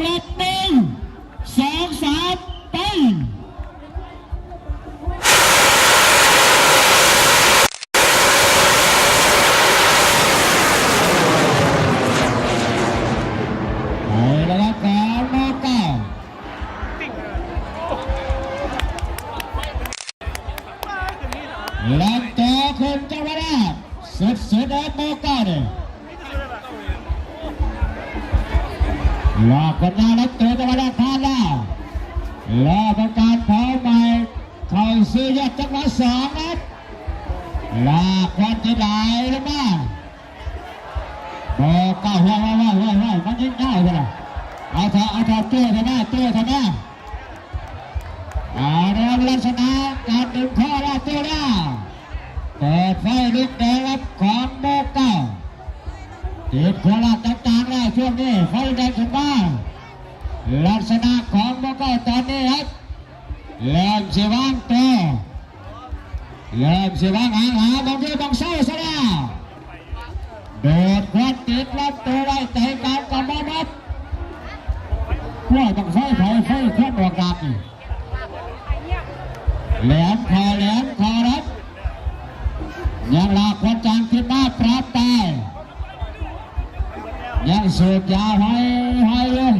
ครับหนึ่งสองสามไปหลังต่อคนจะมาได้สุดสุดแอปโมก้าเลย รอคนมาแล้วตัวจะมาได้ทานแล้วรอประกาศเผาใหม่เข้าซื้อยอดจังหวะสองนะลาควันที่ไหลลงมาโบเก้าห้อยห้อยห้อยห้อยห้อยมันยิงได้เลยเอาเถอะเอาเถอะเตี้ยเถอะนะเตี้ยเถอะนะเอาเรื่องลักษณะการดึงข้อล้วตัวล้วเปิดไฟลุกแดงรับของโมเก้าติดโคราชต่างๆแล้วช่วงนี้ไฟแดงขึ้นมา ลักษณะของโมเก้ตอนนี้ครับเริ่มสิวางตัวเริ่มสิวางหางหาบางทีบางเศร้าซะแล้วโดดควันติดรับตัวไว้ใจการกันบมานับว่าต้องไฟเผาไฟควันออกดาบนี่แหลมคอแหลมคอรับยังลากคนจางขึ้นมาปราบตายยังสูบยาห้อยห้อยอยู่